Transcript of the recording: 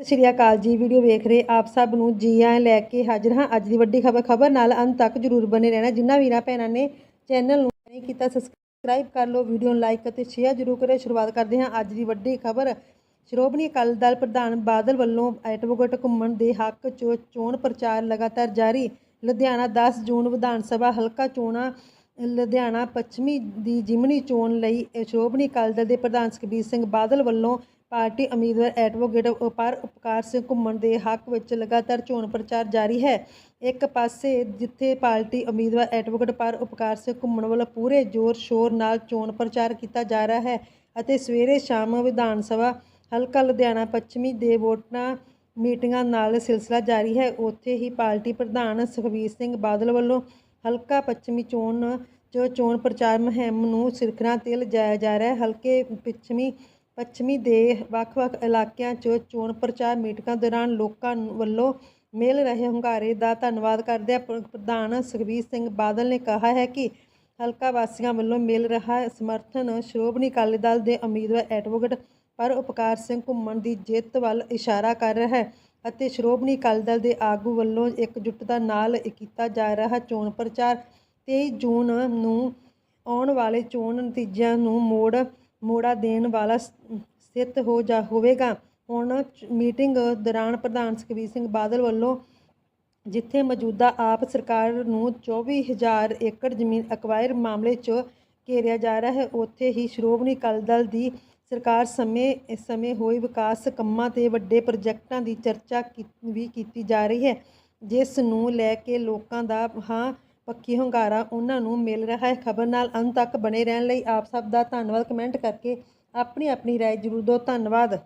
ਸਤਿ ਸ਼੍ਰੀ ਅਕਾਲ ਜੀ, ਵੀਡੀਓ ਵੇਖ ਰਹੇ ਆਪ ਸਭ ਨੂੰ ਜੀ ਆਇਆਂ ਲੈ ਕੇ ਹਾਜ਼ਰ ਹਾਂ। ਅੱਜ ਦੀ ਵੱਡੀ ਖਬਰ ਖਬਰ ਨਾਲ ਅੰਤ ਤੱਕ ਜਰੂਰ ਬਨੇ ਰਹਿਣਾ। ਜਿਨ੍ਹਾਂ ਵੀਰਾਂ ਭੈਣਾਂ ਨੇ ਚੈਨਲ ਨੂੰ ਨਹੀਂ ਕੀਤਾ ਸਬਸਕ੍ਰਾਈਬ ਕਰ ਲਓ, ਵੀਡੀਓ ਨੂੰ ਲਾਈਕ ਅਤੇ ਸ਼ੇਅਰ ਜਰੂਰ ਕਰਿਓ। ਸ਼ੁਰੂਆਤ ਕਰਦੇ ਹਾਂ ਅੱਜ ਦੀ ਵੱਡੀ ਖਬਰ। ਸ਼੍ਰੋਮਣੀ ਅਕਾਲੀ ਦਲ ਪ੍ਰਧਾਨ ਬਾਦਲ ਵੱਲੋਂ ਐਡਵੋਕੇਟ ਘੁੰਮਣ ਦੇ ਹੱਕ 'ਚ ਚੋਣ ਪ੍ਰਚਾਰ ਲਗਾਤਾਰ ਜਾਰੀ। ਲੁਧਿਆਣਾ 10 ਜੂਨ ਵਿਧਾਨ ਸਭਾ ਹਲਕਾ ਚੋਣਾਂ, ਲੁਧਿਆਣਾ ਪੱਛਮੀ ਦੀ ਜਿਮਨੀ ਚੋਣ ਲਈ ਸ਼੍ਰੋਮਣੀ ਅਕਾਲੀ ਦਲ ਦੇ ਪ੍ਰਧਾਨ ਸੁਖਬੀਰ ਸਿੰਘ ਬਾਦਲ ਵੱਲੋਂ ਪਾਰਟੀ ਉਮੀਦਵਾਰ ਐਡਵੋਕੇਟ ਉਪਰ ਉਪਕਾਰ ਸਿੰਘ ਘੁੰਮਣ ਦੇ ਹੱਕ ਵਿੱਚ ਲਗਾਤਾਰ ਚੋਣ ਪ੍ਰਚਾਰ ਜਾਰੀ ਹੈ। ਇੱਕ ਪਾਸੇ ਜਿੱਥੇ ਪਾਰਟੀ ਉਮੀਦਵਾਰ ਐਡਵੋਕੇਟ ਪਰ ਉਪਕਾਰ ਸਿੰਘ ਘੁੰਮਣ ਵੱਲੋਂ ਪੂਰੇ ਜ਼ੋਰ ਸ਼ੋਰ ਨਾਲ ਚੋਣ ਪ੍ਰਚਾਰ ਕੀਤਾ ਜਾ ਰਿਹਾ ਹੈ ਅਤੇ ਸਵੇਰੇ ਸ਼ਾਮ ਵਿਧਾਨ ਸਭਾ, ਹਲਕਾ ਲੁਧਿਆਣਾ, ਪੱਛਮੀ ਦੇ ਵੋਟਾਂ ਮੀਟਿੰਗਾਂ ਨਾਲ ਸਿਲਸਿਲਾ ਜਾਰੀ ਹੈ। ਉੱਥੇ ਹੀ ਪਾਰਟੀ ਪ੍ਰਧਾਨ ਸੁਖਬੀਰ ਸਿੰਘ ਬਾਦਲ ਵੱਲੋਂ ਹਲਕਾ ਪੱਛਮੀ ਚੋਣ ਜੋ ਚੋਣ ਪ੍ਰਚਾਰ ਮੁਹਿੰਮ ਨੂੰ ਸਿਰਖਰਾਂ ਤੇ ਲਿਜਾਇਆ ਜਾ ਰਿਹਾ ਹੈ। ਹਲਕੇ ਪੱਛਮੀ ਪੱਛਮੀ ਦੇ ਵੱਖ-ਵੱਖ ਇਲਾਕਿਆਂ 'ਚ ਚੋਣ ਪ੍ਰਚਾਰ ਮੀਟਿੰਗਾਂ ਦੌਰਾਨ ਲੋਕਾਂ ਵੱਲੋਂ ਮਿਲ ਰਹੇ ਹੁੰਗਾਰੇ ਦਾ ਧੰਨਵਾਦ ਕਰਦਿਆਂ ਪ੍ਰਧਾਨ ਸੁਖਬੀਰ ਸਿੰਘ ਬਾਦਲ ਨੇ ਕਿਹਾ ਹੈ ਕਿ ਹਲਕਾ ਵਾਸੀਆਂ ਵੱਲੋਂ ਮਿਲ ਰਿਹਾ ਸਮਰਥਨ ਸ਼੍ਰੋਮਣੀ ਅਕਾਲੀ ਦਲ ਦੇ ਉਮੀਦਵਾਰ ਐਡਵੋਕੇਟ ਪਰ ਉਪਕਾਰ ਸਿੰਘ ਘੁੰਮਣ ਦੀ ਜਿੱਤ ਵੱਲ ਇਸ਼ਾਰਾ ਕਰ ਰਿਹਾ ਹੈ ਅਤੇ ਸ਼੍ਰੋਮਣੀ ਅਕਾਲੀ ਦਲ ਦੇ ਆਗੂ ਵੱਲੋਂ ਇਕਜੁੱਟਤਾ ਨਾਲ ਕੀਤਾ ਜਾ ਰਿਹਾ ਚੋਣ ਪ੍ਰਚਾਰ 23 ਜੂਨ ਨੂੰ ਆਉਣ ਵਾਲੇ ਚੋਣ ਨਤੀਜਿਆਂ ਨੂੰ ਮੋੜ ਮੋੜਾ ਦੇਣ ਵਾਲਾ ਸ- ਸਿੱਧ ਹੋ ਜਾ ਹੋਵੇਗਾ। ਹੁਣ ਮੀਟਿੰਗ ਦੌਰਾਨ ਪ੍ਰਧਾਨ ਸੁਖਬੀਰ ਸਿੰਘ ਬਾਦਲ ਵੱਲੋਂ ਜਿੱਥੇ ਮੌਜੂਦਾ ਆਪ ਸਰਕਾਰ ਨੂੰ 24000 ਏਕੜ ਜ਼ਮੀਨ ਅਕਵਾਇਰ ਮਾਮਲੇ 'ਚ ਘੇਰਿਆ ਜਾ ਰਿਹਾ ਹੈ, ਉੱਥੇ ਹੀ ਸ਼੍ਰੋਮਣੀ ਅਕਾਲੀ ਦਲ ਦੀ ਸਰਕਾਰ ਸਮੇਂ ਇਸ ਸਮੇਂ ਹੋਏ ਵਿਕਾਸ ਕੰਮਾਂ ਤੇ ਵੱਡੇ ਪ੍ਰੋਜੈਕਟਾਂ ਦੀ ਚਰਚਾ ਕੀ- ਵੀ ਕੀਤੀ ਜਾ ਰਹੀ ਹੈ, ਜਿਸ ਨੂੰ ਲੈ ਕੇ ਲੋਕਾਂ ਦਾ ਹਾਂ ਪੱਕੀ ਹੁੰਗਾਰਾ ਉਹਨਾਂ ਨੂੰ ਮਿਲ ਰਿਹਾ ਹੈ। ਖਬਰ ਨਾਲ ਅੰਤ ਤੱਕ ਬਣੇ ਰਹਿਣ ਲਈ ਆਪ ਸਭ ਦਾ ਧੰਨਵਾਦ। ਕਮੈਂਟ ਕਰਕੇ ਆਪਣੀ ਆਪਣੀ ਰਾਏ ਜ਼ਰੂਰ ਦਿਓ। ਧੰਨਵਾਦ।